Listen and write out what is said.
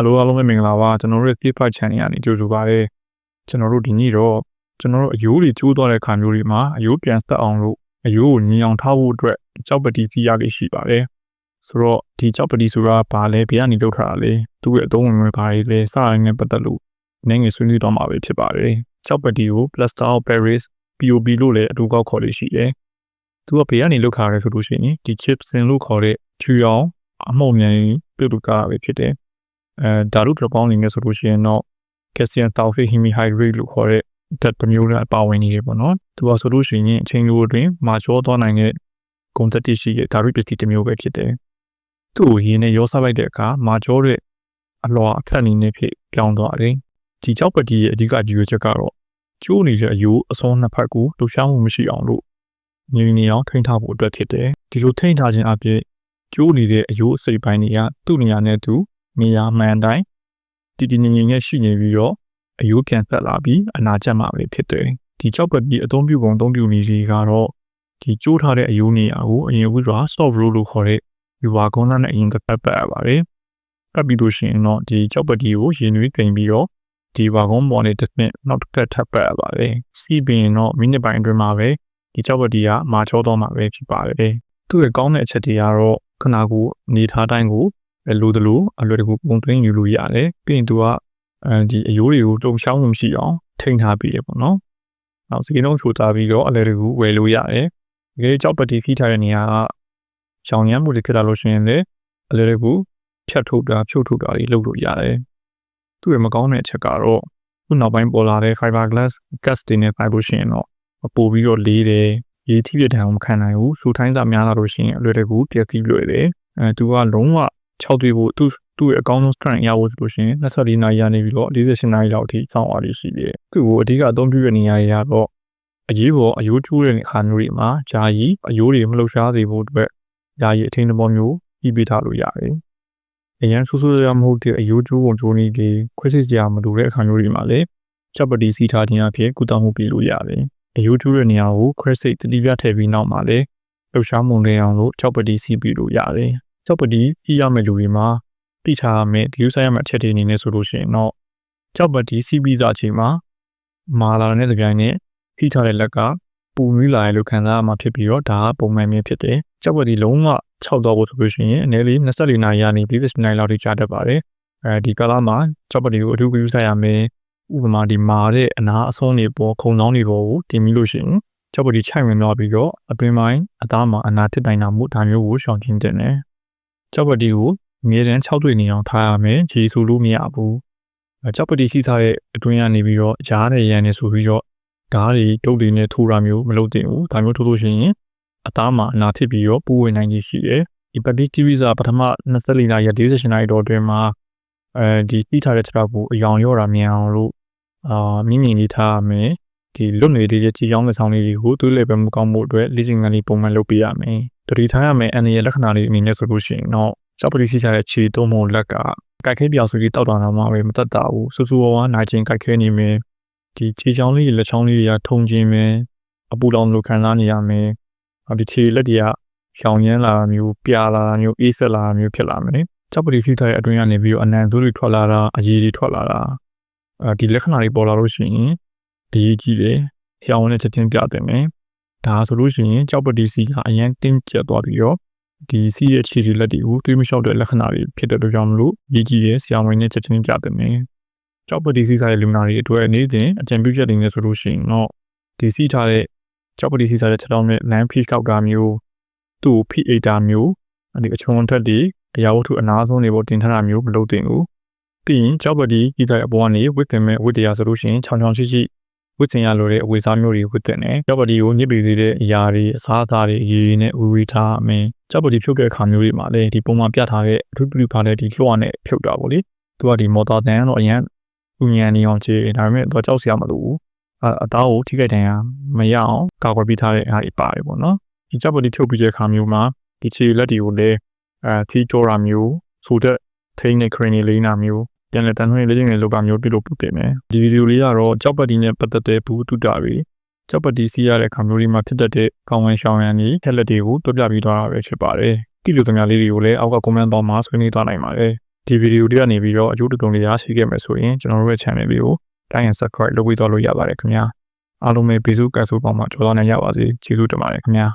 Hello အားလုံးပဲမင်္ဂလာပါကျွန်တော်တို့ရဲ့ Flipkart channel ကနေကြိုဆိုပါရစေကျွန်တော်တို့ဒီနေ့တော့ကျွန်တော်တို့အယိုးတွေကျိုးသွားတဲ့ခါမျိုးတွေမှာအယိုးပြန်ဆက်အောင်လို့အယိုးကိုညင်အောင်ထားဖို့အတွက်ကြောက်ပတိစီရလေးရှိပါတယ်ဆိုတော့ဒီကြောက်ပတိဆိုတာဘာလဲဘယ်ကနေလုပ်ထားတာလဲသူ့ရဲ့အသုံးဝင်ဝင်ဘာတွေလဲစတာနဲ့ပတ်သက်လို့နည်းငယ်ဆွေးနွေးတော့မှာပဲဖြစ်ပါတယ်ကြောက်ပတိကို Plaster of Paris POP လို့လည်းအတူကောက်ခေါ်လို့ရှိတယ်သူကဘယ်ကနေလုပ်ထားရဲဆိုလို့ရှိရင်ဒီ chips စင်လို့ခေါ်တဲ့ချူအောင်အမှုံမြန်ပြုတ်လုပ်တာပဲဖြစ်တယ် အဲဓာတုဒရပေါင်းအနေနဲ့ဆိုလို့ရှိရင်တော့ calcium sulfate hemihydrate လို့ခေါ်တဲ့ဓာတ်တစ်မျိုးနဲ့ပါဝင်နေတယ်ပေါ့နော်သူကဆိုလို့ရှိရင်အချိန်လိုအတွင်းမာကျောသွားနိုင်တဲ့ဂုဏ်သက်တရှိတဲ့ဓာတုပစ္စည်းတစ်မျိုးပဲဖြစ်တယ်သူ့ကိုရင်းနဲ့ရောစားလိုက်တဲ့အခါမာကျောတဲ့အလွာအခက်အနေနဲ့ဖြစ်ပြောင်းသွားတယ်ဒီကြောက်ပတိရဲ့အဓိကဒီရွေချက်ကတော့ကျိုးနေတဲ့အယိုးအစွန်းနှစ်ဖက်ကိုလှူရှားမှုမရှိအောင်လို့ငြိမ်နေအောင်ထိန်းထားဖို့အတွက်ဖြစ်တယ်ဒီလိုထိန်းထားခြင်းအပြင်ကျိုးနေတဲ့အယိုးအစိပ်ပိုင်းတွေကသူ့နေရာနဲ့သူ နေရာမှန်တိုင်းတည်တည်ငြိမ်ငြိမ်နဲ့ရှိနေပြီးတော့အယိုးပြန်ဆက်လာပြီးအနာကျက်မှာပဲဖြစ်တယ်ဒီကြောက်ပတိအသုံးပြုပုံအသုံးပြုနည်းကြီးကတော့ဒီကျိုးထားတဲ့အယိုးနေရာကိုအရင်က soft roll လို့ခေါ်တဲ့ယူဝါကုန်းနဲ့အရင်ကပတ်ပတ်ရပါတယ်ပတ်ပြီးလို့ရှိရင်တော့ဒီကြောက်ပတိကိုရင်နွေးပြင်ပြီးတော့ဒီဝါကုန်းပေါ်နဲ့တစ်နှစ်နောက်တစ်ခါထပ်ပတ်ရပါတယ်စီးပြီးရင်တော့မိနစ်ပိုင်းအတွင်းမှာပဲဒီကြောက်ပတိကမာချောတော့မှာပဲဖြစ်ပါတယ်သူ့ရဲ့ကောင်းတဲ့အချက်တွေကတော့ခနာကိုနေထားတိုင်းကို လိုတလို့အလွယ်တကူပုံသွင်းယူလို့ရတယ်ပြီးရင်သူကအဲဒီအယိုးတွေကိုတုံရှောင်းလို့မရှိအောင်ထိန်းထားပြီးရပေါ့နော်နောက်စကင်းလုံးချိုထားပြီးတော့အလွယ်တကူဝယ်လို့ရတယ်တကယ်ကြောက်ပတိဖိထားတဲ့နေရာကရှောင်းရမ်းမှုတွေဖြစ်လာလို့ရှိရင်လည်းအလွယ်တကူဖြတ်ထုတ်တာဖြုတ်ထုတ်တာတွေလုပ်လို့ရတယ်သူ့ရဲ့မကောင်းတဲ့အချက်ကတော့ခုနောက်ပိုင်းပေါ်လာတဲ့ fiberglass gas တွေနဲ့ပိုက်လို့ရှိရင်တော့ပို့ပြီးတော့လေးတယ်ရေးထိပြတဲ့အောင်မခံနိုင်ဘူးစူထိုင်းစာများလာလို့ရှိရင်အလွယ်တကူပြည့်စည်လွယ်တယ်အဲသူကလုံးဝ 6တွေ့ဖို့သူ့သူ့ရဲ့အကောင်းဆုံး strength ရဖို့ဆိုလို့ရှိရင်24နာရီရနေပြီးတော့48နာရီလောက်အထိစောင့်အားရရှိတယ်သူ့ကိုအဓိကအသုံးပြုတဲ့နေရာတွေကတော့အရေးပေါ်အယိုးကျိုးတဲ့အခါမျိုးတွေမှာဂျာကြီးအယိုးတွေမလှုပ်ရှားစေဖို့အတွက်ဂျာကြီးအထင်းသဘောမျိုးပြီးပေးထားလို့ရတယ်အရန်ဆူဆူရမဟုတ်တဲ့အယိုးကျိုးပုံကျိုးနည်းတွေခွဲစိတ်စရာမလိုတဲ့အခါမျိုးတွေမှာလည်းချက်ပတီစီထားခြင်းအဖြစ်ကုသမှုပေးလို့ရတယ်အယိုးကျိုးတဲ့နေရာကိုခွဲစိတ်တတိပြထည့်ပြီးနောက်မှာလည်းလှုပ်ရှားမှုတွေအောင်လို့ချက်ပတီစီပြီးလို့ရတယ် ကျောက်ပတိပြရမယ့်လူတွေမှာသိထားရမယ့်ဒီယူဆိုင်ရမယ့်အချက်တွေအနေနဲ့ဆိုလို့ရှိရင်တော့ကျောက်ပတိစီးပြီးသားချိန်မှာမာလာတဲ့ကြိုင်နဲ့ဖိထားတဲ့လက်ကပူနွေးလာရလို့ခံစားရမှာဖြစ်ပြီးတော့ဒါကပုံမှန်မျိုးဖြစ်တယ်။ကျောက်ပတိလုံးဝ6တော့ဖို့ဆိုလို့ရှိရင်အနည်းလေး24နာရီကနေ40နာရီလောက်ထိကြာတတ်ပါတယ်။အဲဒီကာလမှာကျောက်ပတိကိုအထူးယူဆိုင်ရမယ်။ဥပမာဒီမာတဲ့အနာအစွန်းတွေပေါ်ခုံဆောင်တွေပေါ်ကိုတင်ပြီးလို့ရှိရင်ကျောက်ပတိခြိုက်ဝင်သွားပြီးတော့အတွင်ပိုင်းအသားမှာအနာတစ်တိုင်တာမှုဒါမျိုးကိုရှောင်ကျဉ်တင်တယ်။ ကြောက်ပတိကိုအမြဲတမ်း6တွေ့နေအောင်ထားရမယ်ဂျီဆိုလို့မရဘူးကြောက်ပတိရှိထားတဲ့အတွင်းကနေပြီးတော့ရားတဲ့ရန်နေဆိုပြီးတော့ဓားတွေတုတ်တွေနဲ့ထိုးတာမျိုးမလုပ်သင့်ဘူးဒါမျိုးထိုးလို့ရှိရင်အသားမှာအနာဖြစ်ပြီးတော့ပူဝင်နိုင်ခြင်းရှိတယ်ဒီပတိတီဗီဇာပထမ24နာရီ48နာရီတော့အတွင်းမှာအဲဒီတိထားတဲ့ခြေထောက်ကိုအယောင်ရော့တာမြန်အောင်လို့အာမြင့်မြင့်လေးထားရမယ် ဒီလွတ်နေတဲ့ကြည်ကြောင်းလက်ဆောင်လေးတွေကိုသွေးလေပဲမကောင်းမှုအတွက်လေ့ကျင့်ခန်းလေးပုံမှန်လုပ်ပေးရမယ်တတိထားရမယ်အန်ရဲ့လက္ခဏာလေးအနေနဲ့ဆိုလို့ရှိရင်တော့ကြောက်ပတိရှိကြတဲ့ခြေသုံးပုံလက်ကကြိုက်ခဲပြောင်ဆိုပြီးတောက်တာတော့မှပဲမတတ်တာဘူးစူးစူးဝါးဝါနိုင်ချင်းကြိုက်ခဲနေမယ်ဒီခြေချောင်းလေးလက်ချောင်းလေးတွေကထုံခြင်းပဲအပူလောင်လိုခံစားနေရမယ်ဒီခြေလက်တွေကရှောင်ရမ်းလာမျိုးပြာလာမျိုးအေးဆက်လာမျိုးဖြစ်လာမယ်ကြောက်ပတိဖြူထားတဲ့အတွင်းကနေပြီးတော့အနံသွေးတွေထွက်လာတာအရည်တွေထွက်လာတာအဲဒီလက္ခဏာတွေပေါ်လာလို့ရှိရင် အရေးကြီးတယ်။ဟျောင်းနဲ့ချက်ချင်းပြတင်မယ်ဒါဆိုလို့ရှိရင်ကြောက်ပတိစီကအရင်တင်းကျပ်သွားပြီးတော့ဒီစီရဲ့ခြေစီလက်တွေကိုတွေးမလျှောက်တဲ့လက္ခဏာတွေဖြစ်တဲ့အတွက်ကြောင့်မလို့ရည်ကြည်ရဲ့ဆရာဝန်နဲ့ချက်ချင်းကြတဲ့မယ်။ကြောက်ပတိစီစားရဲ့လူနာတွေအတွက်အနေနဲ့အကြံပြုချက်တွေနဲ့ဆိုလို့ရှိရင်တော့ဒီစီထားတဲ့ကြောက်ပတိစီစားတဲ့ချက်တောင်းနဲ့ land fish ကောက်တာမျိုးသူ့ pH တာမျိုးအဲဒီအချုံထက်တွေအရာဝတ္ထုအနာဆုံးတွေပေါ်တင်ထားတာမျိုးမလုပ်သင့်ဘူး။ပြီးရင်ကြောက်ပတိကြီးတဲ့အပေါ်ကနေဝစ်တင်မဲ့ဝစ်တရားဆိုလို့ရှိရင်ချောင်ချောင်ရှိရှိ ဝတ်ဆင်ရလိုတဲ့အဝတ်စားမျိုးတွေဝတ်တဲ့နဲ့ကြောက်ပတီကိုညစ်ပေသေးတဲ့အရာတွေအစားအစာတွေအရေးနဲ့ဝီဝီထားအမင်းကြောက်ပတီဖြုတ်တဲ့အခါမျိုးတွေမှာလည်းဒီပုံမှန်ပြထားတဲ့အထူးပြုပါတဲ့ဒီလွှတ်နဲ့ဖြုတ်တာပေါ့လေသူကဒီမော်တာတန်တော့အရင်ဥညံနေအောင်ခြေဒါပေမဲ့တော့ကြောက်စရာမလိုဘူးအသားကိုထိခိုက်ဒဏ်ရာမရအောင်ကာကွယ်ပေးထားတဲ့အားတွေပါတယ်ပေါ့နော်ဒီကြောက်ပတီဖြုတ်ပြီးတဲ့အခါမျိုးမှာဒီခြေလက်တွေကိုလည်းအဲထီကြောတာမျိုးဆိုတဲ့ထိန်းတဲ့ခရင်နေလေးနာမျိုး ပြန်လည်တန်ထွင်လေ့ကျင့်ငယ်လုပ်တာမျိုးပြုလုပ်ပုတင်မယ်ဒီဗီဒီယိုလေးကတော့ကြောက်ပတ်တီနဲ့ပတ်သက်တဲ့ဘူးတုတာတွေကြောက်ပတ်တီစီးရတဲ့ခါမျိုးလေးမှာဖြစ်တတ်တဲ့ကောင်းဝင်ရှောင်းရံတွေထက်လက်တွေကိုတွပြပြီးသွားတာပဲဖြစ်ပါတယ်တိလိုသမားလေးတွေကိုလည်းအောက်က comment box မှာဆွေးနွေးသွားနိုင်ပါတယ်ဒီဗီဒီယိုတွေကနေပြီးတော့အကျိုးတူတုံလေးရရှိခဲ့မယ်ဆိုရင်ကျွန်တော်တို့ရဲ့ channel လေးကို like and subscribe လုပ်ပြီးတော့လို့ရပါတယ်ခင်ဗျာအားလုံးပဲ Facebook ကဆိုပေါင်းမှာကြော်သွားနိုင်ကြပါစေကျေးဇူးတင်ပါတယ်ခင်ဗျာ